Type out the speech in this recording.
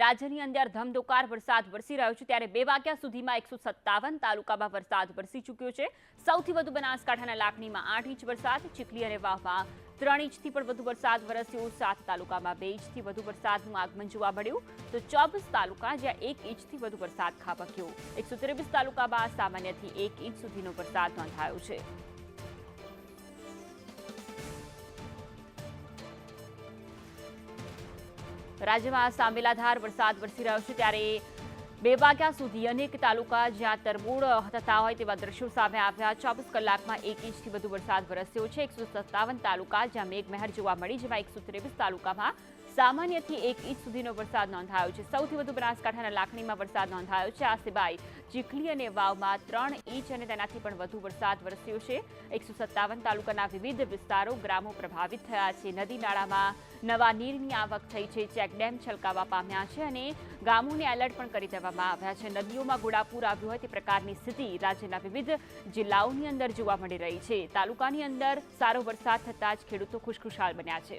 રાજ્યની અંદર ધમધોકાર વરસાદ વરસી રહ્યો છે, ત્યારે બે વાગ્યા સુધીમાં એકસો સત્તાવન તાલુકામાં વરસાદ વરસી ચૂક્યો છે. સૌથી વધુ બનાસકાંઠાના લાખણીમાં આઠ ઇંચ વરસાદ, ચીખલી અને વાવમાં ત્રણ ઇંચથી પણ વધુ વરસાદ વરસ્યો. સાત તાલુકામાં બે ઇંચથી વધુ વરસાદનું આગમન જોવા મળ્યું. તો ચોવીસ તાલુકા જ્યાં એક ઇંચથી વધુ વરસાદ ખાબક્યો. એકસો તાલુકામાં સામાન્યથી એક ઇંચ સુધીનો વરસાદ નોંધાયો છે. રાજ્યમાં સાંબેલાધાર વરસાદ વરસી રહ્યો છે ત્યારે બે વાગ્યા સુધી અનેક તાલુકા જ્યાં તરબૂળ થતા હોય તેવા દ્રશ્યો સામે આવ્યા. ચોવીસ કલાકમાં એક ઇંચથી વધુ વરસાદ વરસ્યો છે. એકસો સત્તાવન તાલુકા જ્યાં મેઘમહેર જોવા મળી, જેમાં એકસો ત્રેવીસ તાલુકામાં સામાન્યથી એક ઇંચ સુધીનો વરસાદ નોંધાયો છે. સૌથી વધુ બનાસકાંઠાના લાખણીમાં વરસાદ નોંધાયો છે. આ સિવાય ચીખલી અને વાવમાં ત્રણ ઇંચ અને તેનાથી પણ વધુ વરસાદ વરસ્યો છે. એકસો સત્તાવન તાલુકાના વિવિધ વિસ્તારો ગ્રામો પ્રભાવિત થયા છે. નદી નાળામાં નવા નીરની આવક થઈ છે. ચેકડેમ છલકાવા પામ્યા છે અને ગામોને એલર્ટ પણ કરી દેવામાં આવ્યા છે. નદીઓમાં ઘોડાપૂર આવ્યું હોય તે પ્રકારની સ્થિતિ રાજ્યના વિવિધ જિલ્લાઓની અંદર જોવા મળી રહી છે. તાલુકાની અંદર સારો વરસાદ થતાં જ ખેડૂતો ખુશખુશાલ બન્યા છે.